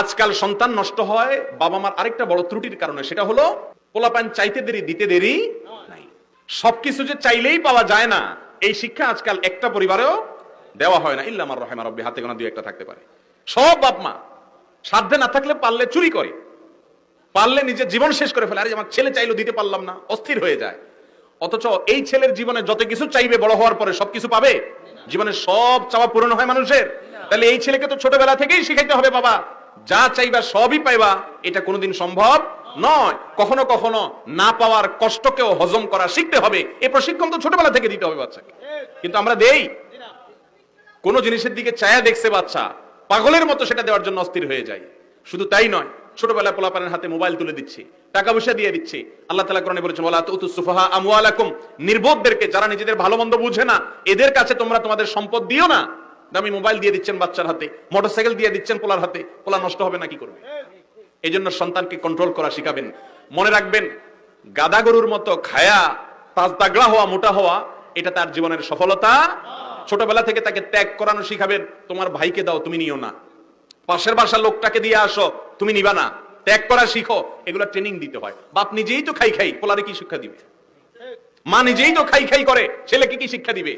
আজকাল সন্তান নষ্ট হয় বাবা মার আরেকটা বড় ত্রুটির কারণে। সেটা হলো পোলাপান চাইতে দেরি দিতে দেরি নাই। সবকিছু যে চাইলেই পাওয়া যায় না এই শিক্ষা আজকাল একটা পরিবারেও দেওয়া হয় না। ইল্লা আমার রহেমা রব্বি হাতে গোনা দুই একটা থাকতে পারে। সব বাপ মা সাধ্যে না থাকলে পারলে চুরি করে। পারলে নিজের জীবন শেষ করে ফেলে। আরে আমার ছেলে চাইলো দিতে পারলাম না অস্থির হয়ে যায়। অথচ এই ছেলের জীবনে যত কিছু চাইবে বড় হওয়ার পরে সবকিছু পাবে। জীবনের সব চাওয়া পূরণ হয় মানুষের। তাহলে এই ছেলেকে তো ছোটবেলা থেকেই শিখাইতে হবে বাবা। যা চাইবা সবই পাইবা, এটা কোনোদিন সম্ভব নয়। কখনো কখনো না পাওয়ার কষ্টকেও হজম করা শিখতে হবে। এই প্রশিক্ষণ তো ছোটবেলা থেকে দিতে হবে বাচ্চাকে। কিন্তু আমরা দেই। কোন জিনিসের দিকে চায়া দেখছে বাচ্চা, পাগলের মতো সেটা দেওয়ার জন্য অস্থির হয়ে যায়। শুধু তাই নয়, ছোটবেলায় পোলাপানের হাতে মোবাইল তুলে দিচ্ছে, টাকা পয়সা দিয়ে দিচ্ছে। আল্লাহ তালা কোরআনে বলেছেন, ওয়ালা তুতু সুফাহা আমওয়ালাকুম। নির্বোধদেরকে যারা নিজেদের ভালো মন্দ বুঝে না, এদের কাছে তোমরা তোমাদের সম্পদ দিও না। দামি মোবাইল দিয়ে দিচ্ছেন বাচ্চার হাতে, মোটরসাইকেল দিয়ে দিচ্ছেন পোলার হাতে, পোলা নষ্ট হবে না কি করবে? এই জন্য সন্তানকে কন্ট্রোল করা শিখাবেন। মনে রাখবেন, গাদা গরুর মতো খায়া তাজ তাগড়া হওয়া, মোটা হওয়া, এটা তার জীবনের সফলতা। ছোটবেলা থেকে তাকে ত্যাগ করানো শিখাবেন, তোমার ভাইকে দাও, তুমি নিও না। পাশের বাসার লোকটাকে দিয়ে আসো, তুমি নিবা না। ত্যাগ করা শিখো, এগুলো ট্রেনিং দিতে হয়। বাপ নিজেই তো খাই খাই, পোলারে কি শিক্ষা দিবে? মা নিজেই তো খাই খাই করে, ছেলেকে কি শিক্ষা দিবে?